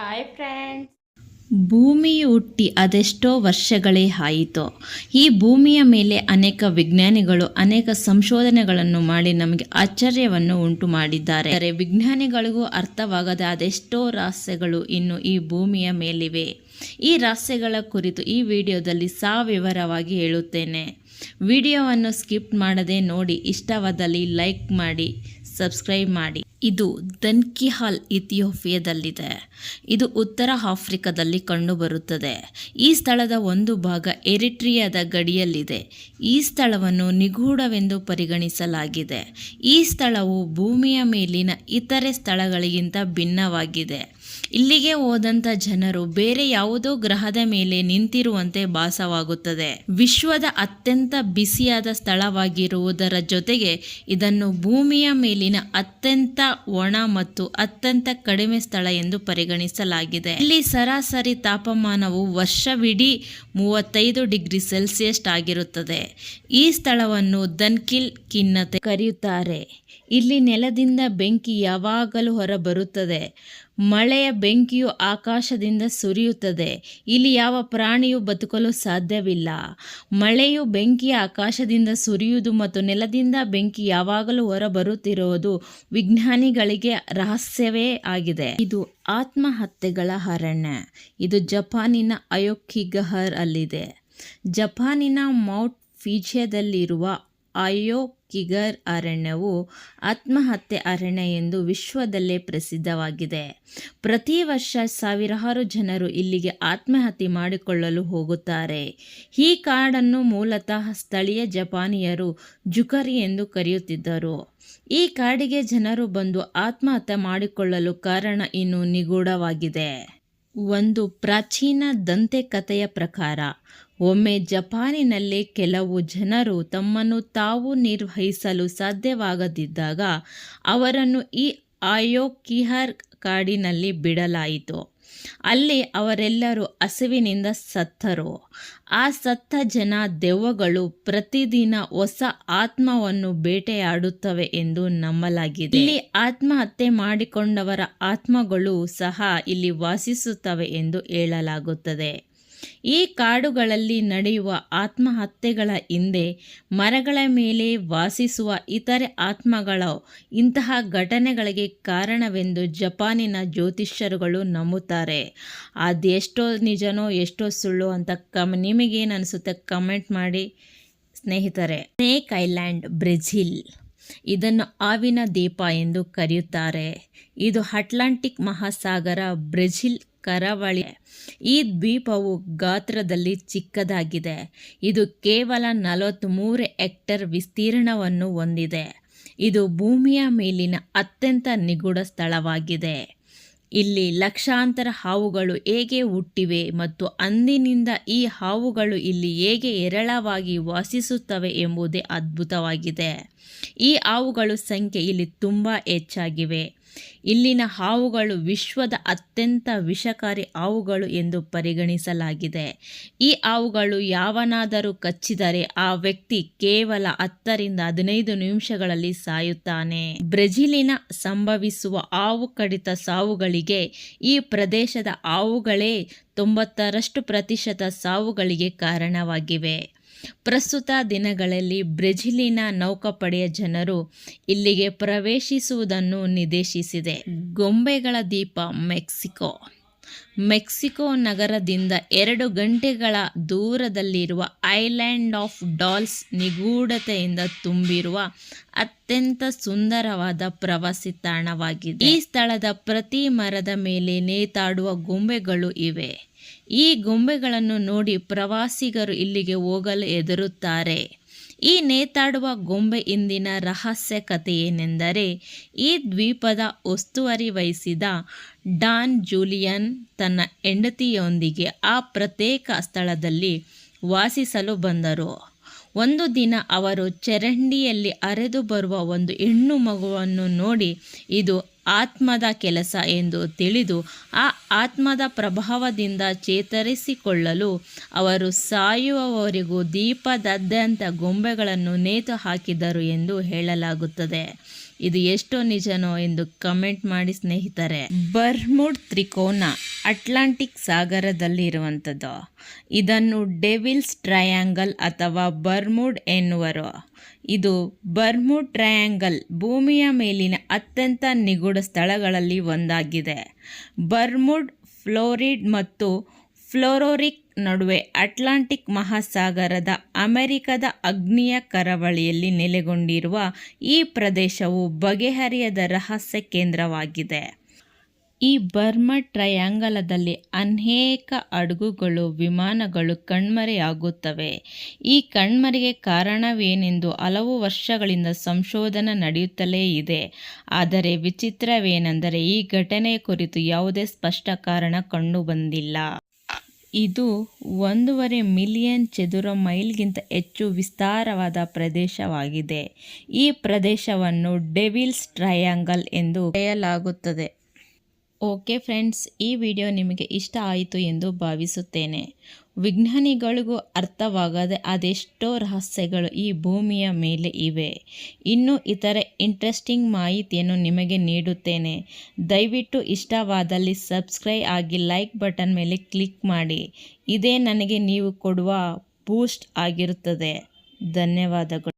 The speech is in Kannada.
ಹಾಯ್ ಫ್ರೆಂಡ್ಸ್ ಭೂಮಿಯು ಹುಟ್ಟಿ ಅದೆಷ್ಟೋ ವರ್ಷಗಳೇ ಆಯಿತು. ಈ ಭೂಮಿಯ ಮೇಲೆ ಅನೇಕ ವಿಜ್ಞಾನಿಗಳು ಅನೇಕ ಸಂಶೋಧನೆಗಳನ್ನು ಮಾಡಿ ನಮಗೆ ಆಶ್ಚರ್ಯವನ್ನು ಉಂಟು ಮಾಡಿದ್ದಾರೆ ಆದರೆ ವಿಜ್ಞಾನಿಗಳಿಗೂ ಅರ್ಥವಾಗದ ಅದೆಷ್ಟೋ ರಹಸ್ಯಗಳು ಇನ್ನು ಈ ಭೂಮಿಯ ಮೇಲಿವೆ. ಈ ರಹಸ್ಯಗಳ ಕುರಿತು ಈ ವಿಡಿಯೋದಲ್ಲಿ ಸವಿವರವಾಗಿ ಹೇಳುತ್ತೇನೆ. ವಿಡಿಯೋವನ್ನು ಸ್ಕಿಪ್ ಮಾಡದೆ ನೋಡಿ, ಇಷ್ಟವಾದಲ್ಲಿ ಲೈಕ್ ಮಾಡಿ, ಸಬ್ಸ್ಕ್ರೈಬ್ ಮಾಡಿ. ಇದು ದನ್ಕಿಹಾಲ್ ಇಥಿಯೋಪಿಯಾದಲ್ಲಿದೆ. ಇದು ಉತ್ತರ ಆಫ್ರಿಕಾದಲ್ಲಿ ಕಂಡುಬರುತ್ತದೆ. ಈ ಸ್ಥಳದ ಒಂದು ಭಾಗ ಎರಿಟ್ರಿಯಾದ ಗಡಿಯಲ್ಲಿದೆ. ಈ ಸ್ಥಳವನ್ನು ನಿಗೂಢವೆಂದು ಪರಿಗಣಿಸಲಾಗಿದೆ. ಈ ಸ್ಥಳವು ಭೂಮಿಯ ಮೇಲಿನ ಇತರೆ ಸ್ಥಳಗಳಿಗಿಂತ ಭಿನ್ನವಾಗಿದೆ. ಇಲ್ಲಿಗೆ ಹೋದಂಥ ಜನರು ಬೇರೆ ಯಾವುದೋ ಗ್ರಹದ ಮೇಲೆ ನಿಂತಿರುವಂತೆ ಭಾಸವಾಗುತ್ತದೆ. ವಿಶ್ವದ ಅತ್ಯಂತ ಬಿಸಿಯಾದ ಸ್ಥಳವಾಗಿರುವುದರ ಜೊತೆಗೆ ಇದನ್ನು ಭೂಮಿಯ ಮೇಲಿನ ಅತ್ಯಂತ ಒಣ ಮತ್ತು ಅತ್ಯಂತ ಕಡಿಮೆ ಸ್ಥಳ ಎಂದು ಪರಿಗಣಿಸಲಾಗಿದೆ. ಇಲ್ಲಿ ಸರಾಸರಿ ತಾಪಮಾನವು ವರ್ಷವಿಡೀ ಮೂವತ್ತೈದು ಡಿಗ್ರಿ ಸೆಲ್ಸಿಯಸ್ ಆಗಿರುತ್ತದೆ. ಈ ಸ್ಥಳವನ್ನು ದನ್ಕಿಲ್ ಖಿನ್ನತೆ ಕರೆಯುತ್ತಾರೆ. ಇಲ್ಲಿ ನೆಲದಿಂದ ಬೆಂಕಿ ಯಾವಾಗಲೂ ಹೊರಬರುತ್ತದೆ. ಮಳೆಯ ಬೆಂಕಿಯು ಆಕಾಶದಿಂದ ಸುರಿಯುತ್ತದೆ. ಇಲ್ಲಿ ಯಾವ ಪ್ರಾಣಿಯೂ ಬದುಕಲು ಸಾಧ್ಯವಿಲ್ಲ. ಮಳೆಯು ಬೆಂಕಿಯ ಆಕಾಶದಿಂದ ಸುರಿಯುವುದು ಮತ್ತು ನೆಲದಿಂದ ಬೆಂಕಿ ಯಾವಾಗಲೂ ಹೊರಬರುತ್ತಿರುವುದು ವಿಜ್ಞಾನಿಗಳಿಗೆ ರಹಸ್ಯವೇ ಆಗಿದೆ. ಇದು ಆತ್ಮಹತ್ಯೆಗಳ ಅರಣ್ಯ ಇದು ಜಪಾನಿನ ಅಯೋಕಿಗಹರ್ ಅಲ್ಲಿದೆ ಜಪಾನಿನ ಮೌಟ್ ಮೌಂಟ್ ಫಿಜಿಯಾದಲ್ಲಿರುವ ಅಯೋಕಿಗರ್ ಅರಣ್ಯವು ಆತ್ಮಹತ್ಯೆ ಅರಣ್ಯ ಎಂದು ವಿಶ್ವದಲ್ಲೇ ಪ್ರಸಿದ್ಧವಾಗಿದೆ. ಪ್ರತಿ ವರ್ಷ ಸಾವಿರಾರು ಜನರು ಇಲ್ಲಿಗೆ ಆತ್ಮಹತ್ಯೆ ಮಾಡಿಕೊಳ್ಳಲು ಹೋಗುತ್ತಾರೆ. ಈ ಕಾಡನ್ನು ಮೂಲತಃ ಸ್ಥಳೀಯ ಜಪಾನಿಯರು ಜುಕರಿ ಎಂದು ಕರೆಯುತ್ತಿದ್ದರು. ಈ ಕಾಡಿಗೆ ಜನರು ಬಂದು ಆತ್ಮಹತ್ಯೆ ಮಾಡಿಕೊಳ್ಳಲು ಕಾರಣ ಇನ್ನು ನಿಗೂಢವಾಗಿದೆ. ಒಂದು ಪ್ರಾಚೀನ ದಂತೆಕಥೆಯ ಪ್ರಕಾರ, ಒಮ್ಮೆ ಜಪಾನಿನಲ್ಲಿ ಕೆಲವು ಜನರು ತಮ್ಮನ್ನು ತಾವು ನಿರ್ವಹಿಸಲು ಸಾಧ್ಯವಾಗದಿದ್ದಾಗ ಅವರನ್ನು ಈ ಆಯೋಕಿಹರ್ ಕಾಡಿನಲ್ಲಿ ಬಿಡಲಾಯಿತು. ಅಲ್ಲಿ ಅವರೆಲ್ಲರೂ ಹಸಿವಿನಿಂದ ಸತ್ತರು. ಆ ಸತ್ತ ಜನ ದೆವ್ವಗಳು ಪ್ರತಿದಿನ ಹೊಸ ಆತ್ಮವನ್ನು ಬೇಟೆಯಾಡುತ್ತವೆ ಎಂದು ನಂಬಲಾಗಿದೆ. ಇಲ್ಲಿ ಆತ್ಮಹತ್ಯೆ ಮಾಡಿಕೊಂಡವರ ಆತ್ಮಗಳು ಸಹ ಇಲ್ಲಿ ವಾಸಿಸುತ್ತವೆ ಎಂದು ಹೇಳಲಾಗುತ್ತದೆ. ಈ ಕಾಡುಗಳಲ್ಲಿ ನಡೆಯುವ ಆತ್ಮಹತ್ಯೆಗಳ ಹಿಂದೆ ಮರಗಳ ಮೇಲೆ ವಾಸಿಸುವ ಇತರೆ ಆತ್ಮಗಳು, ಇಂತಹ ಘಟನೆಗಳಿಗೆ ಕಾರಣವೆಂದು ಜಪಾನಿನ ಜ್ಯೋತಿಷ್ಯರುಗಳು ನಂಬುತ್ತಾರೆ. ಅದೆಷ್ಟೋ ನಿಜನೋ, ಎಷ್ಟೋ ಸುಳ್ಳು ಅಂತ ಕಮ್ ನಿಮಗೇನು ಅನಿಸುತ್ತೆ ಕಮೆಂಟ್ ಮಾಡಿ ಸ್ನೇಹಿತರೆ. Snake island Brazil. ಇದನ್ನು ಆವಿನ ದೀಪ ಎಂದು ಕರೆಯುತ್ತಾರೆ. ಇದು ಅಟ್ಲಾಂಟಿಕ್ ಮಹಾಸಾಗರ ಬ್ರೆಜಿಲ್ ಕರಾವಳಿ. ಈ ದ್ವೀಪವು ಗಾತ್ರದಲ್ಲಿ ಚಿಕ್ಕದಾಗಿದೆ. ಇದು ಕೇವಲ ನಲವತ್ತ್ಮೂರು ಹೆಕ್ಟರ್ ವಿಸ್ತೀರ್ಣವನ್ನು ಹೊಂದಿದೆ. ಇದು ಭೂಮಿಯ ಮೇಲಿನ ಅತ್ಯಂತ ನಿಗೂಢ ಸ್ಥಳವಾಗಿದೆ. ಇಲ್ಲಿ ಲಕ್ಷಾಂತರ ಹಾವುಗಳು ಹೇಗೆ ಹುಟ್ಟಿವೆ ಮತ್ತು ಅಂದಿನಿಂದ ಈ ಹಾವುಗಳು ಇಲ್ಲಿ ಹೇಗೆ ಹೇರಳವಾಗಿ ವಾಸಿಸುತ್ತವೆ ಎಂಬುದೇ ಅದ್ಭುತವಾಗಿದೆ. ಈ ಹಾವುಗಳು ಸಂಖ್ಯೆ ಇಲ್ಲಿ ತುಂಬ ಹೆಚ್ಚಾಗಿವೆ. ಇಲ್ಲಿನ ಹಾವುಗಳು ವಿಶ್ವದ ಅತ್ಯಂತ ವಿಷಕಾರಿ ಹಾವುಗಳು ಎಂದು ಪರಿಗಣಿಸಲಾಗಿದೆ. ಈ ಹಾವುಗಳು ಯಾವನಾದರೂ ಕಚ್ಚಿದರೆ ಆ ವ್ಯಕ್ತಿ ಕೇವಲ ಹತ್ತರಿಂದ ಹದಿನೈದು ನಿಮಿಷಗಳಲ್ಲಿ ಸಾಯುತ್ತಾನೆ. ಬ್ರೆಜಿಲಿನ ಸಂಭವಿಸುವ ಹಾವು ಕಡಿತ ಸಾವುಗಳಿಗೆ ಈ ಪ್ರದೇಶದ ಹಾವುಗಳೇ ತೊಂಬತ್ತರಷ್ಟು ಪ್ರತಿಶತ ಸಾವುಗಳಿಗೆ ಕಾರಣವಾಗಿವೆ. ಪ್ರಸ್ತುತ ದಿನಗಳಲ್ಲಿ ಬ್ರೆಜಿಲಿನ ನೌಕಾಪಡೆಯ ಜನರು ಇಲ್ಲಿಗೆ ಪ್ರವೇಶಿಸುವುದನ್ನು ನಿದೇಶಿಸಿದೆ. ಗೊಂಬೆಗಳ ದೀಪ ಮೆಕ್ಸಿಕೋ. ಮೆಕ್ಸಿಕೋ ನಗರದಿಂದ ಎರಡು ಗಂಟೆಗಳ ದೂರದಲ್ಲಿರುವ ಐಲ್ಯಾಂಡ್ ಆಫ್ ಡಾಲ್ಸ್ ನಿಗೂಢತೆಯಿಂದ ತುಂಬಿರುವ ಅತ್ಯಂತ ಸುಂದರವಾದ ಪ್ರವಾಸಿ ತಾಣವಾಗಿದೆ. ಈ ಸ್ಥಳದ ಪ್ರತಿ ಮರದ ಮೇಲೆ ನೇತಾಡುವ ಗೊಂಬೆಗಳು ಇವೆ. ಈ ಗೊಂಬೆಗಳನ್ನು ನೋಡಿ ಪ್ರವಾಸಿಗರು ಇಲ್ಲಿಗೆ ಹೋಗಲು ಹೆದರುತ್ತಾರೆ. ಈ ನೇತಾಡುವ ಗೊಂಬೆ ಇಂದಿನ ರಹಸ್ಯ ಕಥೆ ಏನೆಂದರೆ ಈ ದ್ವೀಪದ ಉಸ್ತುವಾರಿ ವಹಿಸಿದ ಡಾನ್ ಜೂಲಿಯನ್ ತನ್ನ ಹೆಂಡತಿಯೊಂದಿಗೆ ಆ ಪ್ರತ್ಯೇಕ ಸ್ಥಳದಲ್ಲಿ ವಾಸಿಸಲು ಬಂದರು. ಒಂದು ದಿನ ಅವರು ಚರಂಡಿಯಲ್ಲಿ ಅರೆದು ಬರುವ ಒಂದು ಹೆಣ್ಣು ಮಗುವನ್ನು ನೋಡಿ ಇದು ಆತ್ಮದ ಕೆಲಸ ಎಂದು ತಿಳಿದು ಆ ಆತ್ಮದ ಪ್ರಭಾವದಿಂದ ಚೇತರಿಸಿಕೊಳ್ಳಲು ಅವರು ಸಾಯುವವರೆಗೂ ದೀಪದಾದ್ಯಂತ ಗೊಂಬೆಗಳನ್ನು ನೇತು ಹಾಕಿದರು ಎಂದು ಹೇಳಲಾಗುತ್ತದೆ. ಇದು ಎಷ್ಟೋ ನಿಜನೋ ಎಂದು ಕಮೆಂಟ್ ಮಾಡಿ ಸ್ನೇಹಿತರೆ. ಬರ್ಮುಡ್ ತ್ರಿಕೋನ ಅಟ್ಲಾಂಟಿಕ್ ಸಾಗರದಲ್ಲಿ ಇರುವಂಥದ್ದು ಇದನ್ನು ಡೆವಿಲ್ಸ್ ಟ್ರಯಾಂಗಲ್ ಅಥವಾ ಬರ್ಮುಡ್ ಎನ್ನುವರು. ಇದು ಬರ್ಮುಡ್ ಟ್ರಯಾಂಗಲ್ ಭೂಮಿಯ ಮೇಲಿನ ಅತ್ಯಂತ ನಿಗೂಢ ಸ್ಥಳಗಳಲ್ಲಿ ಒಂದಾಗಿದೆ. ಬರ್ಮುಡ್, ಫ್ಲೋರಿಡ್ ಮತ್ತು ಫ್ಲೋರೋರಿಕ್ ನಡುವೆ ಅಟ್ಲಾಂಟಿಕ್ ಮಹಾಸಾಗರದ ಅಮೆರಿಕದ ಅಗ್ನಿಯ ಕರಾವಳಿಯಲ್ಲಿ ನೆಲೆಗೊಂಡಿರುವ ಈ ಪ್ರದೇಶವು ಬಗೆಹರಿಯದ ರಹಸ್ಯ ಕೇಂದ್ರವಾಗಿದೆ. ಈ ಬರ್ಮ ಟ್ರಯಾಂಗಲದಲ್ಲಿ ಅನೇಕ ಹಡಗುಗಳು, ವಿಮಾನಗಳು ಕಣ್ಮರೆಯಾಗುತ್ತವೆ. ಈ ಕಣ್ಮರೆಗೆ ಕಾರಣವೇನೆಂದು ಹಲವು ವರ್ಷಗಳಿಂದ ಸಂಶೋಧನೆ ನಡೆಯುತ್ತಲೇ ಇದೆ. ಆದರೆ ವಿಚಿತ್ರವೇನೆಂದರೆ ಈ ಘಟನೆಯ ಕುರಿತು ಯಾವುದೇ ಸ್ಪಷ್ಟ ಕಾರಣ ಕಂಡುಬಂದಿಲ್ಲ. ಇದು ಒಂದೂವರೆ ಮಿಲಿಯನ್ ಚದುರ ಮೈಲ್ಗಿಂತ ಹೆಚ್ಚು ವಿಸ್ತಾರವಾದ ಪ್ರದೇಶವಾಗಿದೆ. ಈ ಪ್ರದೇಶವನ್ನು ಡೆವಿಲ್ಸ್ ಟ್ರಯಾಂಗಲ್ ಎಂದು ಕರೆಯಲಾಗುತ್ತದೆ. ಓಕೆ ಫ್ರೆಂಡ್ಸ್, ಈ ವಿಡಿಯೋ ನಿಮಗೆ ಇಷ್ಟ ಆಯಿತು ಎಂದು ಭಾವಿಸುತ್ತೇನೆ. ವಿಜ್ಞಾನಿಗಳಿಗೂ ಅರ್ಥವಾಗದೆ ಅದೆಷ್ಟೋ ರಹಸ್ಯಗಳು ಈ ಭೂಮಿಯ ಮೇಲೆ ಇವೆ. ಇನ್ನೂ ಇತರೆ ಇಂಟ್ರೆಸ್ಟಿಂಗ್ ಮಾಹಿತಿಯನ್ನು ನಿಮಗೆ ನೀಡುತ್ತೇನೆ. ದಯವಿಟ್ಟು ಇಷ್ಟವಾದಲ್ಲಿ ಸಬ್ಸ್ಕ್ರೈಬ್ ಆಗಿ ಲೈಕ್ ಬಟನ್ ಮೇಲೆ ಕ್ಲಿಕ್ ಮಾಡಿ. ಇದೇ ನನಗೆ ನೀವು ಕೊಡುವ ಬೂಸ್ಟ್ ಆಗಿರುತ್ತದೆ. ಧನ್ಯವಾದಗಳು.